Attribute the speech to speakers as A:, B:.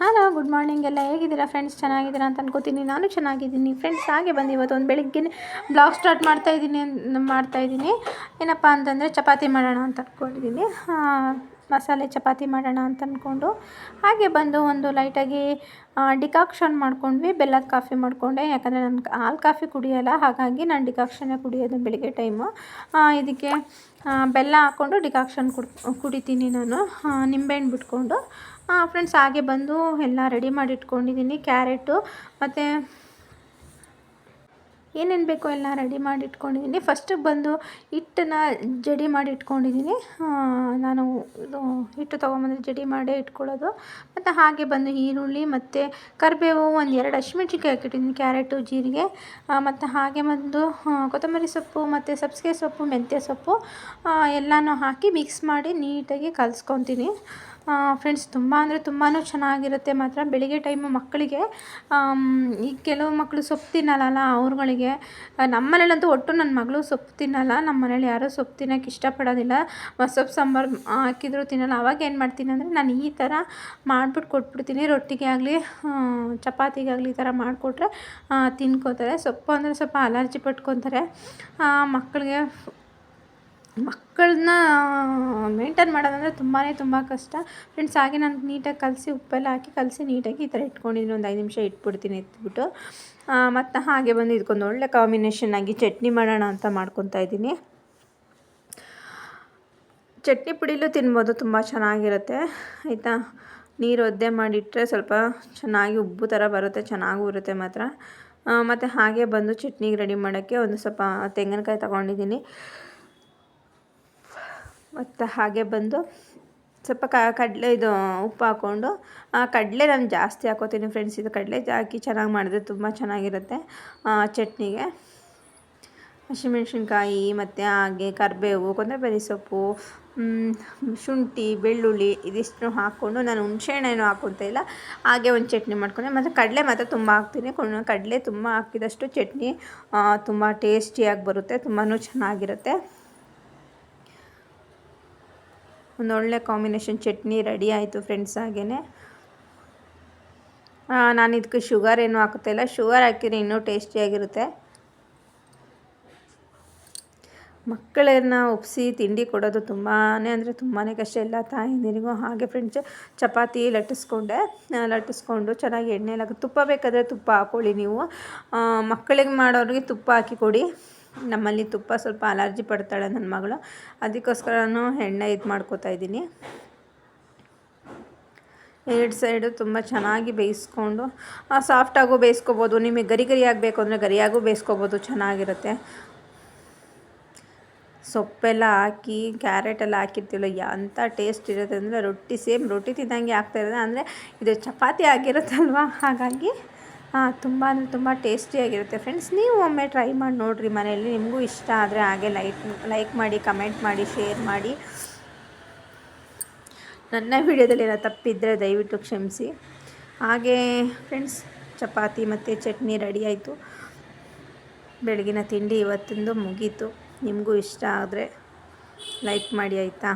A: Hello good morning ಎಲ್ಲ ಹೇಗಿದ್ದೀರಾ friends ಚೆನ್ನಾಗಿದ್ದೀರಾ ಅಂತ ಅನ್ಕೋತೀನಿ. ನಾನು ಚೆನ್ನಾಗಿದ್ದೀನಿ. ಫ್ರೆಂಡ್ಸ್ ಹಾಗೆ ಬಂದು ಇವತ್ತು ಒಂದು ಬೆಳಿಗ್ಗೆ ಬ್ಲಾಗ್ ಸ್ಟಾರ್ಟ್ ಮಾಡ್ತಾ ಮಾಡ್ತಾಯಿದ್ದೀನಿ ಮಾಡ್ತಾ ಇದ್ದೀನಿ ಏನಪ್ಪ ಅಂತಂದರೆ ಚಪಾತಿ ಮಾಡೋಣ ಅಂತ ಅಂದ್ಕೊಂಡಿದ್ದೀನಿ ಮಸಾಲೆ ಚಪಾತಿ ಮಾಡೋಣ ಅಂತ ಅಂದ್ಕೊಂಡು ಹಾಗೆ ಬಂದು ಒಂದು ಲೈಟಾಗಿ ಡಿಕಾಕ್ಷನ್ ಮಾಡ್ಕೊಂಡ್ವಿ. ಬೆಲ್ಲದ ಕಾಫಿ ಮಾಡಿಕೊಂಡೆ. ಯಾಕಂದರೆ ನನ್ನ ಹಾಲು ಕಾಫಿ ಕುಡಿಯೋಲ್ಲ, ಹಾಗಾಗಿ ನಾನು ಡಿಕಾಕ್ಷನ್ನೇ ಕುಡಿಯೋದು ಬೆಳಿಗ್ಗೆ ಟೈಮು. ಇದಕ್ಕೆ ಬೆಲ್ಲ ಹಾಕ್ಕೊಂಡು ಡಿಕಾಕ್ಷನ್ ಕುಡ್, ಕುಡಿತೀನಿ ನಾನು. ನಿಂಬೆಹಣ್ಣು ಬಿಟ್ಕೊಂಡು. ಫ್ರೆಂಡ್ಸ್ ಹಾಗೆ ಬಂದು ಎಲ್ಲ ರೆಡಿ ಮಾಡಿ ಇಟ್ಕೊಂಡಿದ್ದೀನಿ ಕ್ಯಾರೆಟು, ಮತ್ತು ಏನೇನು ಬೇಕೋ ಎಲ್ಲ ರೆಡಿ ಮಾಡಿ ಇಟ್ಕೊಂಡಿದ್ದೀನಿ ಫಸ್ಟ್ ಬಂದು ಹಿಟ್ಟನ್ನ ಜಡಿ ಮಾಡಿ ಇಟ್ಕೊಂಡಿದ್ದೀನಿ ನಾನು ಇದು ಹಿಟ್ಟು ತೊಗೊಂಬಂದ್ರೆ ಜಡಿ ಮಾಡೇ ಇಟ್ಕೊಳ್ಳೋದು. ಮತ್ತು ಹಾಗೆ ಬಂದು ಈರುಳ್ಳಿ ಮತ್ತು ಕರಿಬೇವು ಒಂದು ಎರಡು ಹಸಿಮೆಣ್ಸಿನ್ಕಾಯಿ ಹಾಕಿಟ್ಟಿದ್ದೀನಿ ಕ್ಯಾರೆಟು, ಜೀರಿಗೆ. ಮತ್ತು ಹಾಗೆ ಬಂದು ಕೊತ್ತಂಬರಿ ಸೊಪ್ಪು ಮತ್ತು ಸಬ್ಸಿಗೆ ಸೊಪ್ಪು, ಮೆಂತ್ಯ ಸೊಪ್ಪು ಎಲ್ಲನೂ ಹಾಕಿ ಮಿಕ್ಸ್ ಮಾಡಿ ನೀಟಾಗಿ ಕಲಸ್ಕೊತೀನಿ. ಫ್ರೆಂಡ್ಸ್ ತುಂಬ ಅಂದರೆ ತುಂಬಾ ಚೆನ್ನಾಗಿರುತ್ತೆ ಮಾತ್ರ. ಬೆಳಿಗ್ಗೆ ಟೈಮು ಮಕ್ಕಳಿಗೆ ಈ ಕೆಲವು ಮಕ್ಕಳು ಸೊಪ್ಪು ತಿನ್ನಲ್ಲಲ್ಲ, ಅವ್ರುಗಳಿಗೆ ನಮ್ಮ ಮನೇಲಂತೂ ಒಟ್ಟು ನನ್ನ ಮಗಳು ಸೊಪ್ಪು ತಿನ್ನಲ್ಲ ನಮ್ಮ ಮನೇಲಿ ಯಾರೂ ಸೊಪ್ಪು ತಿನ್ನೋಕೆ ಇಷ್ಟಪಡೋದಿಲ್ಲ. ಸೊಪ್ಪು ಸಾಂಬಾರು ಹಾಕಿದ್ರು ತಿನ್ನಲ್ಲ, ಅವಾಗ ಏನು ಮಾಡ್ತೀನಿ ಅಂದರೆ ನಾನು ಈ ಥರ ಮಾಡ್ಬಿಟ್ಟು ಕೊಟ್ಬಿಡ್ತೀನಿ. ರೊಟ್ಟಿಗೆ ಆಗಲಿ ಚಪಾತಿಗಾಗಲಿ ಈ ಥರ ಮಾಡಿಕೊಟ್ರೆ ತಿನ್ಕೋತಾರೆ. ಸೊಪ್ಪು ಅಂದರೆ ಸ್ವಲ್ಪ ಅಲರ್ಜಿ ಪಟ್ಕೊತಾರೆ. ಮಕ್ಕಳಿಗೆ ಮಕ್ಕಳನ್ನ ಮೇಂಟೈನ್ ಮಾಡೋದಂದರೆ ತುಂಬಾ ತುಂಬ ಕಷ್ಟ. ಫ್ರೆಂಡ್ಸ್ ಹಾಗೆ ನಾನು ನೀಟಾಗಿ ಕಲಸಿ ಉಪ್ಪೆಲ್ಲ ಹಾಕಿ, ಕಲಸಿ ನೀಟಾಗಿ ಈ ಥರ ಇಟ್ಕೊಂಡಿದ್ದೀನಿ. ಒಂದು ಐದು ನಿಮಿಷ ಇಟ್ಬಿಡ್ತೀನಿ ಎತ್ಬಿಟ್ಟು. ಮತ್ತು ಹಾಗೆ ಬಂದು ಇದಕ್ಕೊಂದು ಒಳ್ಳೆ ಕಾಂಬಿನೇಷನ್ ಆಗಿ ಚಟ್ನಿ ಮಾಡೋಣ ಅಂತ ಮಾಡ್ಕೊತಾ ಇದ್ದೀನಿ. ಚಟ್ನಿ ಪುಡಿಲೂ ತಿನ್ಬೋದು, ತುಂಬ ಚೆನ್ನಾಗಿರುತ್ತೆ. ಆಯಿತಾ? ನೀರು ಒದ್ದೆ ಮಾಡಿಟ್ಟರೆ ಸ್ವಲ್ಪ ಚೆನ್ನಾಗಿ ಉಬ್ಬು ಥರ ಬರುತ್ತೆ, ಚೆನ್ನಾಗೂ ಇರುತ್ತೆ ಮಾತ್ರ. ಮತ್ತು ಹಾಗೆ ಬಂದು ಚಟ್ನಿಗೆ ರೆಡಿ ಮಾಡೋಕ್ಕೆ ಒಂದು ಸ್ವಲ್ಪ ತೆಂಗಿನಕಾಯಿ ತಗೊಂಡಿದ್ದೀನಿ. ಮತ್ತು ಹಾಗೆ ಬಂದು ಸ್ವಲ್ಪ ಕಡಲೆ ಇದು ಉಪ್ಪು ಹಾಕ್ಕೊಂಡು ಕಡಲೆ ನಾನು ಜಾಸ್ತಿ ಹಾಕೋತೀನಿ ಫ್ರೆಂಡ್ಸ್ ಇದು ಕಡಲೆ ಹಾಕಿ ಚೆನ್ನಾಗಿ ಮಾಡಿದ್ರೆ ತುಂಬ ಚೆನ್ನಾಗಿರುತ್ತೆ ಚಟ್ನಿಗೆ. ಹಸಿಮೆಣ್ಸಿನ್ಕಾಯಿ, ಮತ್ತು ಹಾಗೆ ಕರಿಬೇವು, ಕೊತ್ತಂಬರಿ ಸೊಪ್ಪು ಶುಂಠಿ, ಬೆಳ್ಳುಳ್ಳಿ ಇದಿಷ್ಟು ಹಾಕ್ಕೊಂಡು ನಾನು ಹುಣಸೆಹಣ್ಣೇನು ಹಾಕೊತ ಇಲ್ಲ. ಹಾಗೆ ಒಂದು ಚಟ್ನಿ ಮಾಡ್ಕೊಂಡೆ. ಮತ್ತು ಕಡಲೆ ಮಾತ್ರ ತುಂಬ ಹಾಕ್ತೀನಿ. ಕಡಲೆ ತುಂಬ ಹಾಕಿದಷ್ಟು ಚಟ್ನಿ ತುಂಬ ಟೇಸ್ಟಿಯಾಗಿ ಬರುತ್ತೆ ತುಂಬಾ ಚೆನ್ನಾಗಿರುತ್ತೆ. ಒಂದು ಒಳ್ಳೆ ಕಾಂಬಿನೇಷನ್ ಚಟ್ನಿ ರೆಡಿ ಆಯಿತು ಫ್ರೆಂಡ್ಸ್ ಹಾಗೇ ನಾನು ಇದಕ್ಕೆ ಶುಗರ್ ಏನೂ ಹಾಕುತ್ತಿಲ್ಲ ಶುಗರ್ ಹಾಕಿದರೆ ಇನ್ನೂ ಟೇಸ್ಟಿಯಾಗಿರುತ್ತೆ ಮಕ್ಕಳನ್ನ ಒಪ್ಪಿಸಿ ತಿಂಡಿ ಕೊಡೋದು ತುಂಬಾ ಅಂದರೆ ತುಂಬಾ ಕಷ್ಟ. ಎಲ್ಲ ತಾಯಿಂದಿರಿಗೂ ಹಾಗೆ ಫ್ರೆಂಡ್ಸ್ ಚಪಾತಿ ಲಟ್ಟಿಸ್ಕೊಂಡೆ. ಲಟ್ಟಿಸ್ಕೊಂಡು ಚೆನ್ನಾಗಿ ಎಣ್ಣೆಲಾಗ ತುಪ್ಪ ಬೇಕಾದರೆ ತುಪ್ಪ ಹಾಕ್ಕೊಳ್ಳಿ ನೀವು. ಮಕ್ಕಳಿಗೆ ಮಾಡೋರಿಗೆ ತುಪ್ಪ ಹಾಕಿ ಕೊಡಿ. ನಮ್ಮಲ್ಲಿ ತುಪ್ಪ ಸ್ವಲ್ಪ ಅಲರ್ಜಿ ಪಡ್ತಾಳೆ ನನ್ನ ಮಗಳು. ಅದಕ್ಕೋಸ್ಕರನೂ ಎಣ್ಣೆ ಇದು ಮಾಡ್ಕೋತಾ ಇದ್ದೀನಿ. ಎರಡು ಸೈಡು ತುಂಬ ಚೆನ್ನಾಗಿ ಬೇಯಿಸ್ಕೊಂಡು ಸಾಫ್ಟಾಗೂ ಬೇಯಿಸ್ಕೊಬೋದು. ನಿಮಗೆ ಗರಿ ಗರಿಯಾಗಿ ಬೇಕು ಅಂದರೆ ಗರಿಯಾಗೂ ಬೇಯಿಸ್ಕೊಬೋದು, ಚೆನ್ನಾಗಿರುತ್ತೆ. ಸೊಪ್ಪೆಲ್ಲ ಹಾಕಿ ಕ್ಯಾರೆಟ್ ಎಲ್ಲ ಹಾಕಿರ್ತೀವಲ್ಲ ಎಂಥ ಟೇಸ್ಟ್ ಇರುತ್ತೆ ಅಂದರೆ ರೊಟ್ಟಿ ಸೇಮ್ ರೊಟ್ಟಿ ತಿಂದಂಗೆ ಆಗ್ತಾಯಿರೋದು ಅಂದರೆ ಇದು ಚಪಾತಿ ಆಗಿರುತ್ತಲ್ವ? ಹಾಗಾಗಿ ತುಂಬ ಅಂದರೆ ತುಂಬ ಟೇಸ್ಟಿಯಾಗಿರುತ್ತೆ ಫ್ರೆಂಡ್ಸ್ ನೀವು ಒಮ್ಮೆ ಟ್ರೈ ಮಾಡಿ ನೋಡಿರಿ ಮನೆಯಲ್ಲಿ. ನಿಮಗೂ ಇಷ್ಟ ಆದರೆ ಹಾಗೆ ಲೈಕ್ ಲೈಕ್ ಮಾಡಿ ಕಮೆಂಟ್ ಮಾಡಿ ಶೇರ್ ಮಾಡಿ. ನನ್ನ ವಿಡಿಯೋದಲ್ಲಿ ಏನೋ ತಪ್ಪಿದ್ದರೆ ದಯವಿಟ್ಟು ಕ್ಷಮಿಸಿ. ಹಾಗೇ ಫ್ರೆಂಡ್ಸ್ ಚಪಾತಿ ಮತ್ತು ಚಟ್ನಿ ರೆಡಿ ಆಯಿತು. ಬೆಳಗಿನ ತಿಂಡಿ ಇವತ್ತಿಂದು ಮುಗೀತು. ನಿಮಗೂ ಇಷ್ಟ ಆದರೆ ಲೈಕ್ ಮಾಡಿ ಆಯಿತಾ?